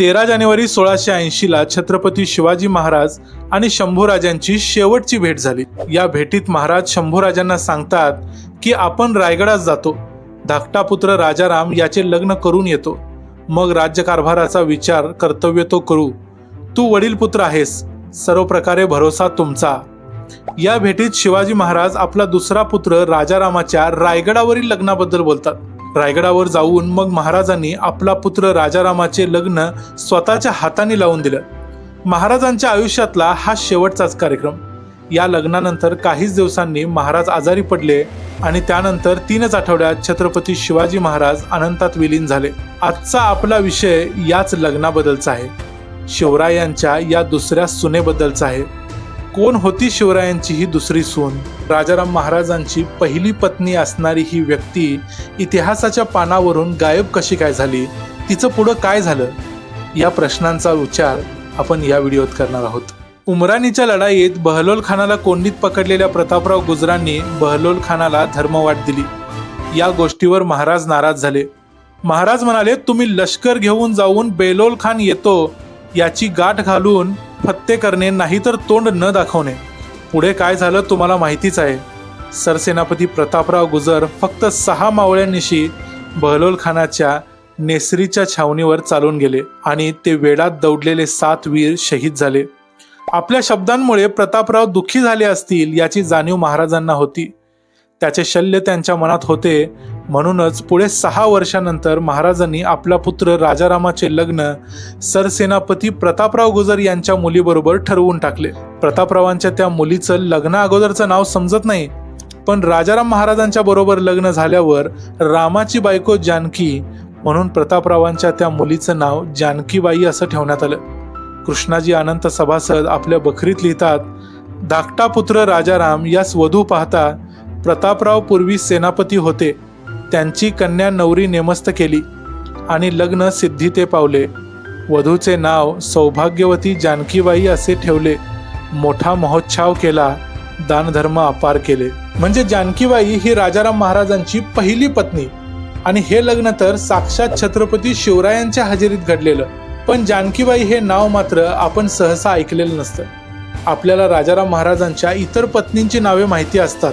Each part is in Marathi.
तेरा जानेवारी सोळाशे ऐंशीला छत्रपती शिवाजी महाराज आणि शंभूराजांची शेवटची भेट झाली. या भेटीत महाराज शंभूराजांना सांगतात की आपण रायगडात जातो. धाकटा पुत्र राजाराम याचे लग्न करून येतो. मग राज्यकारभाराचा विचार कर्तव्य तो करू. तू वडील पुत्र आहेस. सर्व प्रकारे भरोसा तुमचा. या भेटीत शिवाजी महाराज आपला दुसरा पुत्र राजारामाच्या रायगडावरील लग्नाबद्दल बोलतात. रायगडावर जाऊन मग महाराजांनी आपला पुत्र राजारामाचे लग्न स्वतःच्या हाताने लावून दिलं. महाराजांच्या आयुष्यातला हा शेवटचाच कार्यक्रम. या लग्नानंतर काहीच दिवसांनी महाराज आजारी पडले आणि त्यानंतर तीनच आठवड्यात छत्रपती शिवाजी महाराज अनंतात विलीन झाले. आजचा आपला विषय याच लग्नाबद्दलचा आहे. शिवरायांच्या या दुसऱ्या सुनेबद्दलचा आहे. कोण होती शिवरायांची ही दुसरी सून? राजाराम महाराजांची पहिली पत्नी असणारी ही व्यक्ती इतिहासाच्या पानावरून गायब कशी काय झाली? तिचं पुढं काय झालं? या प्रश्नांचा विचार आपण या व्हिडिओत करणार आहोत. उमराणीच्या लढाईत बहलोल खानाला कोंडीत पकडलेल्या प्रतापराव गुजरांनी बहलोल खानाला धर्मवाट दिली. या गोष्टीवर महाराज नाराज झाले. महाराज म्हणाले तुम्ही लष्कर घेऊन जाऊन बेलोल खान येतो याची गाठ घालून फत्ते करणे नाहीतर तोंड न दाखवणे. पुढे काय झालं तुम्हाला माहितीच आहे. सरसेनापती प्रतापराव गुजर फक्त सहा मावळ्यांनिशी बहलोल खानाच्या नेसरीच्या छावणीवर चालून गेले आणि ते वेळात दौडलेले सात वीर शहीद झाले. आपल्या शब्दांमुळे प्रतापराव दुःखी झाले असतील याची जाणीव महाराजांना होती. त्याचे शल्य त्यांच्या मनात होते. म्हणूनच पुढे सहा वर्षानंतर महाराजांनी आपला पुत्र राजारामाचे लग्न सरसेनापती प्रतापराव गुजर यांच्या मुलीबरोबर ठरवून टाकले. प्रतापरावांच्या त्या मुलीचं लग्न अगोदरचं नाव समजत नाही. पण राजाराम महाराजांच्या बरोबर लग्न झाल्यावर रामाची बायको जानकी म्हणून प्रतापरावांच्या त्या मुलीचं नाव जानकीबाई असं ठेवण्यात आलं. कृष्णाजी अनंत सभासद आपल्या बखरीत लिहितात धाकटा पुत्र राजाराम यास वधू पाहता प्रतापराव पूर्वी सेनापती होते. त्यांची कन्या नवरी नेमस्त केली आणि लग्न सिद्धी ते पावले. वधूचे नाव सौभाग्यवती जानकीबाई असे ठेवले. मोठा महोत्सव केला. दानधर्म अपार केले. म्हणजे जानकीबाई ही राजाराम महाराजांची पहिली पत्नी. आणि हे लग्न तर साक्षात छत्रपती शिवरायांच्या हजेरीत घडलेलं. पण जानकीबाई हे नाव मात्र आपण सहसा ऐकलेलं नसतं. आपल्याला राजाराम महाराजांच्या इतर पत्नींची नावे माहिती असतात.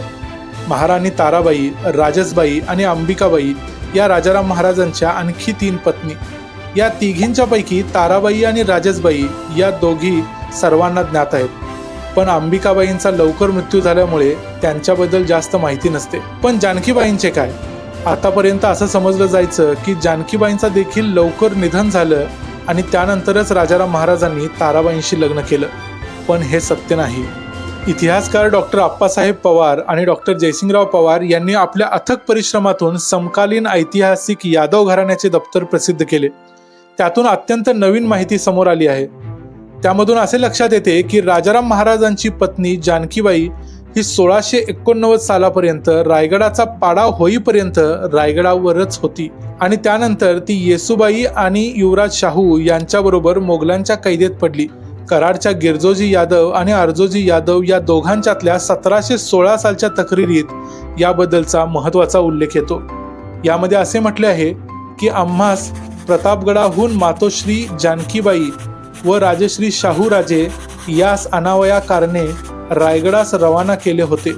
महाराणी ताराबाई राजसबाई आणि अंबिकाबाई या राजाराम महाराजांच्या आणखी तीन पत्नी. या तिघींच्या पैकी ताराबाई आणि राजसबाई या दोघी सर्वांना ज्ञात आहेत. पण अंबिकाबाईंचा लवकर मृत्यू झाल्यामुळे त्यांच्याबद्दल जास्त माहिती नसते. पण जानकीबाईंचे काय? आतापर्यंत असं समजलं जायचं की जानकीबाईंचा देखील लवकर निधन झालं आणि त्यानंतरच राजाराम महाराजांनी ताराबाईंशी लग्न केलं. पण हे सत्य नाही. इतिहासकार डॉक्टर आप्पासाहेब पवार आणि डॉक्टर जयसिंगराव पवार यांनी आपल्या अथक परिश्रमातून समकालीन ऐतिहासिक यादव घराण्याचे दप्तर प्रसिद्ध केले. त्यातून अत्यंत नवीन माहिती समोर आली आहे. त्यामधून असे लक्षात येते की राजाराम महाराजांची पत्नी जानकीबाई ही सोळाशे एकोणनव्वद सालापर्यंत रायगडाचा पाडाव होईपर्यंत रायगडावरच होती आणि त्यानंतर ती येसुबाई आणि युवराज शाहू यांच्याबरोबर मोगलांच्या कैदेत पडली. कराडच्या गिरजोजी यादव आणि अर्जोजी यादव या दोघांच्यातल्या सतराशे सोळा सालच्या तक्रारीत याबद्दलचा महत्त्वाचा उल्लेख येतो. यामध्ये असे म्हटले आहे की आम्हास प्रतापगडाहून मातोश्री जानकीबाई व राजश्री शाहूराजे यास अनावया कारणे रायगडास रवाना केले होते.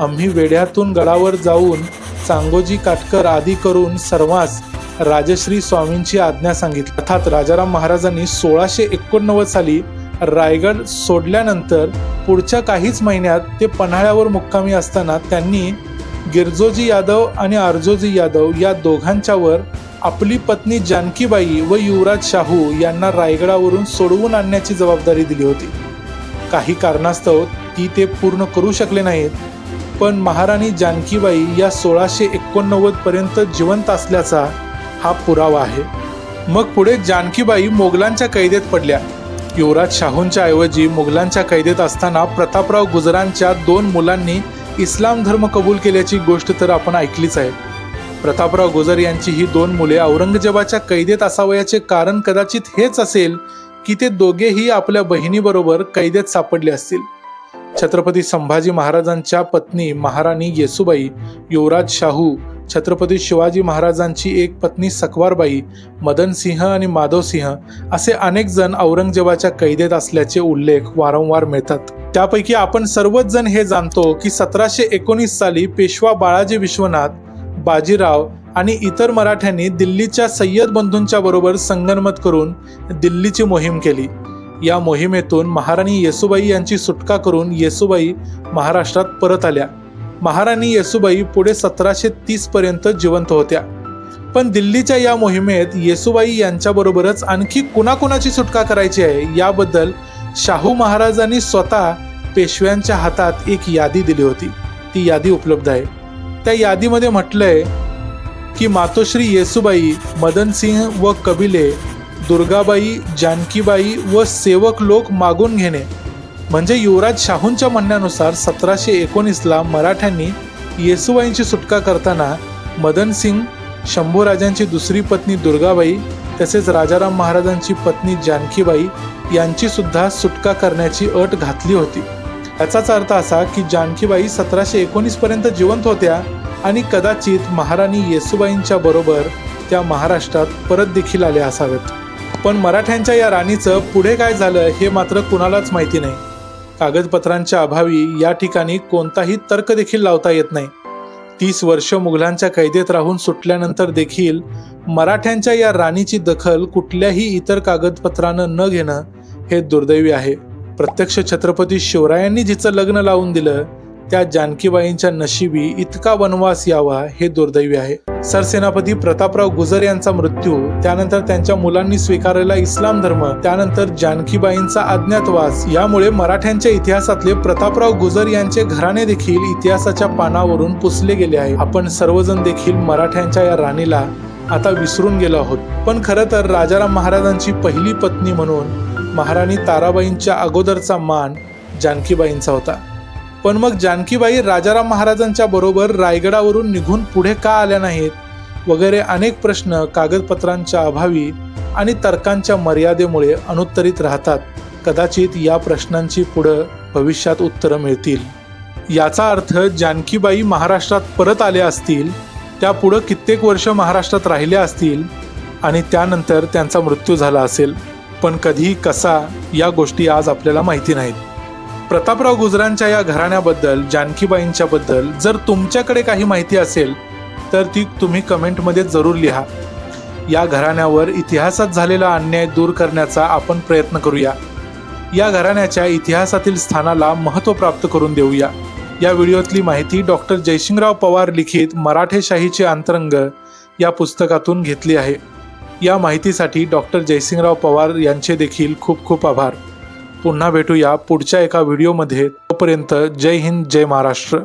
आम्ही वेढ्यातून गडावर जाऊन चांगोजी काटकर आदी करून सर्वांस राजश्री स्वामींची आज्ञा सांगितली. अर्थात राजाराम महाराजांनी सोळाशे एकोणनव्वद साली रायगड सोडल्यानंतर पुढच्या काहीच महिन्यात ते पन्हाळ्यावर मुक्कामी असताना त्यांनी गिरजोजी यादव आणि आरजोजी यादव या दोघांच्यावर आपली पत्नी जानकीबाई व युवराज शाहू यांना रायगडावरून सोडवून आणण्याची जबाबदारी दिली होती. काही कारणास्तव ती ते पूर्ण करू शकले नाहीत पण महाराणी जानकीबाई या सोळाशे एकोणनव्वद पर्यंत जिवंत असल्याचा हा पुरावा आहे. मग पुढे जानकीबाई मोगलांच्या कैदेत पडल्या. युवराज शाहूंच्या ऐवजी मुघलांच्या कैदेत असताना प्रतापराव गुजरांच्या दोन मुलांनी इस्लाम धर्म कबूल केल्याची गोष्ट तर आपण ऐकलीच आहे. प्रतापराव गुजर यांची ही दोन मुले औरंगजेबाच्या कैदेत असावयाचे कारण कदाचित हेच असेल की ते दोघेही आपल्या बहिणीबरोबर कैदेत सापडले असतील. छत्रपती संभाजी महाराजांच्या पत्नी महाराणी येसुबाई युवराज शाहू छत्रपती शिवाजी महाराजांची एक पत्नी सकवारबाई मदन सिंह आणि माधवसिंह असे अनेक जण औरंगजेबाच्या कैदेत असल्याचे उल्लेख वारंवार मिळतात. त्यापैकी आपण सर्वच जण हे जाणतो की सतराशे एकोणीस साली पेशवा बाळाजी विश्वनाथ बाजीराव आणि इतर मराठ्यांनी दिल्लीच्या सय्यद बंधूंच्या बरोबर संगनमत करून दिल्लीची मोहीम केली. या मोहिमेतून महाराणी येसुबाई यांची सुटका करून येसुबाई महाराष्ट्रात परत आल्या. महाराणी येसुबाई पुढे सतराशे तीस पर्यंत जिवंत होत्या. पण दिल्लीच्या या मोहिमेत येसुबाई यांच्याबरोबरच आणखी कुणाकुणाची सुटका करायची आहे याबद्दल शाहू महाराजांनी स्वतः पेशव्यांच्या हातात एक यादी दिली होती. ती यादी उपलब्ध आहे. त्या यादीमध्ये म्हटलंय की मातोश्री येसुबाई मदनसिंह व कबिले दुर्गाबाई जानकीबाई व सेवक लोक मागून घेणे म्हणजे युवराज शाहूंच्या म्हणण्यानुसार सतराशे एकोणीसला मराठ्यांनी येसुबाईंची सुटका करताना मदनसिंग शंभूराजांची दुसरी पत्नी दुर्गाबाई तसेच राजाराम महाराजांची पत्नी जानकीबाई यांची सुद्धा सुटका करण्याची अट घातली होती. याचाच अर्थ असा की जानकीबाई सतराशे एकोणीस पर्यंत जिवंत होत्या आणि कदाचित महाराणी येसुबाईंच्या बरोबर त्या महाराष्ट्रात परत देखील आल्या असाव्यात पण मराठ्यांच्या या राणीचं पुढे काय झालं हे मात्र कुणालाच माहिती नाही. कागदपत्रांच्या अभावी या ठिकाणी कोणताही तर्क देखील लावता येत नाही. तीस वर्ष मुघलांच्या कैदेत राहून सुटल्यानंतर देखील मराठ्यांच्या या राणीची दखल कुठल्याही इतर कागदपत्रानं न घेणं हे दुर्दैवी आहे. प्रत्यक्ष छत्रपती शिवरायांनी जिचं लग्न लावून दिलं त्या जानकीबाईंच्या नशिबी इतका वनवास यावा हे दुर्दैवी आहे. सरसेनापती प्रतापराव गुजर यांचा मृत्यू त्यानंतर त्यांच्या मुलांनी स्वीकारलेला इस्लाम धर्म त्यानंतर जानकीबाईंचा अज्ञातवास यामुळे मराठ्यांच्या इतिहासातले प्रतापराव गुजर यांचे घराणे देखील इतिहासाच्या पानावरून पुसले गेले आहे. आपण सर्वजण देखील मराठ्यांच्या या राणीला आता विसरून गेलो आहोत. पण खरं तर राजाराम महाराजांची पहिली पत्नी म्हणून महाराणी ताराबाईंच्या अगोदरचा मान जानकीबाईंचा होता. पण मग जानकीबाई राजाराम महाराजांच्या बरोबर रायगडावरून निघून पुढे का आल्या नाहीत? वगैरे अनेक प्रश्न कागदपत्रांच्या अभावी आणि तर्कांच्या मर्यादेमुळे अनुत्तरित राहतात. कदाचित या प्रश्नांची पुढं भविष्यात उत्तरं मिळतील. याचा अर्थ जानकीबाई महाराष्ट्रात परत आल्या असतील त्या पुढं कित्येक वर्ष महाराष्ट्रात राहिल्या असतील आणि त्यानंतर त्यांचा मृत्यू झाला असेल. पण कधी कसा या गोष्टी आज आपल्याला माहिती नाहीत. प्रतापराव गुजरांच्या या घराण्याबद्दल जानकीबाईंच्या बद्दल जर तुमच्याकडे काही माहिती असेल तर ती तुम्ही कमेंटमध्ये जरूर लिहा. या घराण्यावर इतिहासात झालेला अन्याय दूर करण्याचा आपण प्रयत्न करूया. या घराण्याच्या इतिहासातील स्थानाला महत्त्व प्राप्त करून देऊया. या व्हिडिओतली माहिती डॉक्टर जयसिंगराव पवार लिखित मराठेशाहीचे अंतरंग या पुस्तकातून घेतली आहे. या माहितीसाठी डॉक्टर जयसिंगराव पवार यांचे देखील खूप खूप आभार. पुन्हा भेटूया पुढच्या एका व्हिडिओमध्ये. तोपर्यंत जय हिंद जय महाराष्ट्र.